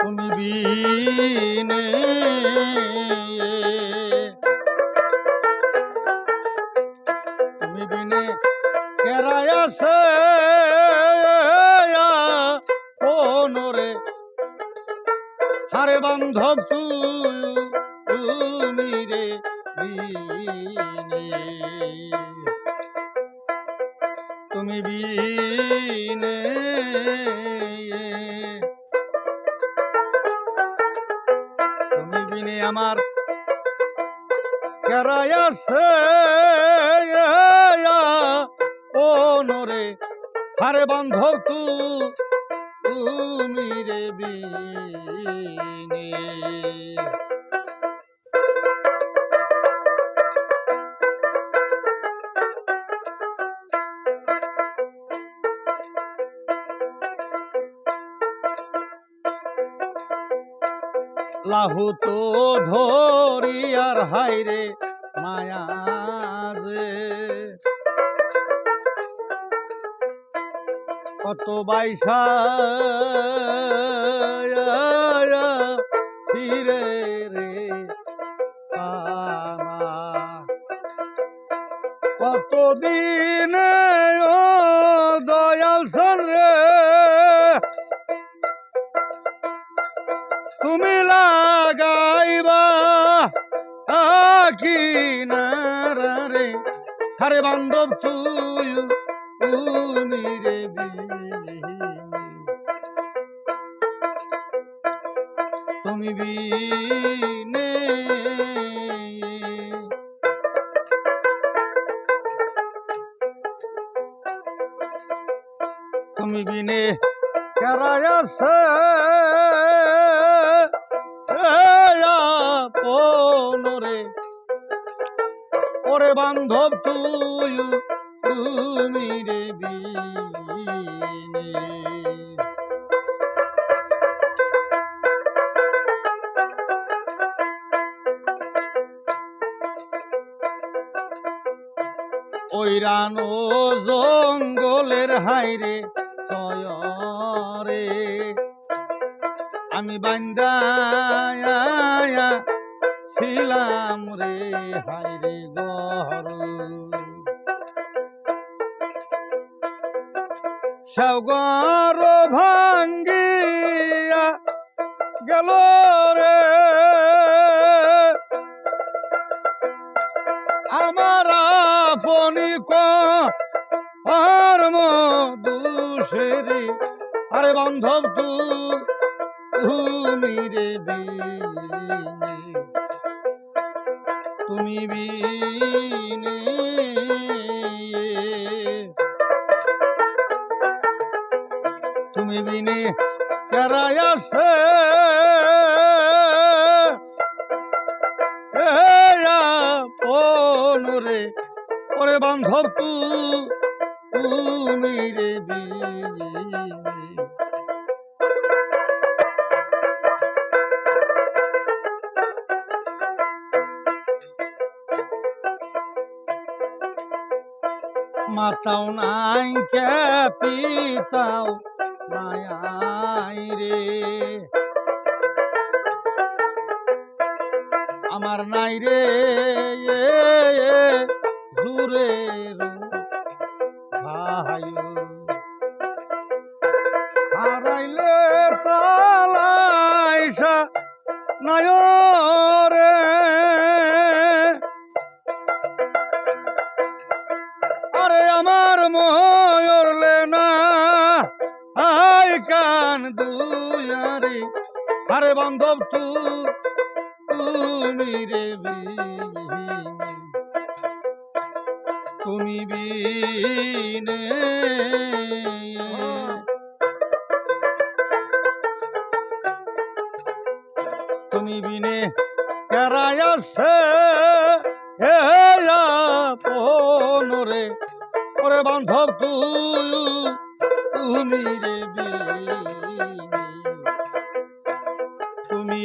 তুমি বিনে। বিনে কেরায় আছে ওনরে হারে বান্ধব তুমি রে তুমি বিনে। আমার। কেরায় আছে? ও নরে হারে বান্ধব তু তুমি রে বিনে। লাহু তো ধরি আর হাইরে মায়া যে। কত বাইসা ফিরে রে কতদিন দয়াল সন রে। তুমি লাগাইবা আকি রে হারে বান্ধব তুই তুমি রে তুমি বিনে তুমি বিনে কেরায় আছে পনরে ওরে বান্ধব তুই, তুমি রে বিনে। ওইরানো জঙ্গলের হাইরে সয়রে, আমি বান্দা ছিলাম রে হাইরে গহর সগর ভাঙ্গিয়া গেল রে। আমার আপনি কর্ম দুষেরি আরে বান্ধব তু তুমি রে বিনে। তুমি বিনে। তুমি বিনে কেরায় আছে রে ওরে বান্ধব তুমি রে বিনে। মাতাও নাই কে পিতাও মায়াই রে। আমার নাই রে জুরে হারাইলে তালাইসা নয় রে কান দুয়ারি। আরে বান্ধব, তু, তুমি রে তুমি বিনে। তুমি বিনে কেরায় আছে। হে পনরে ওরে বান্ধব তুই তুমি রে তুমি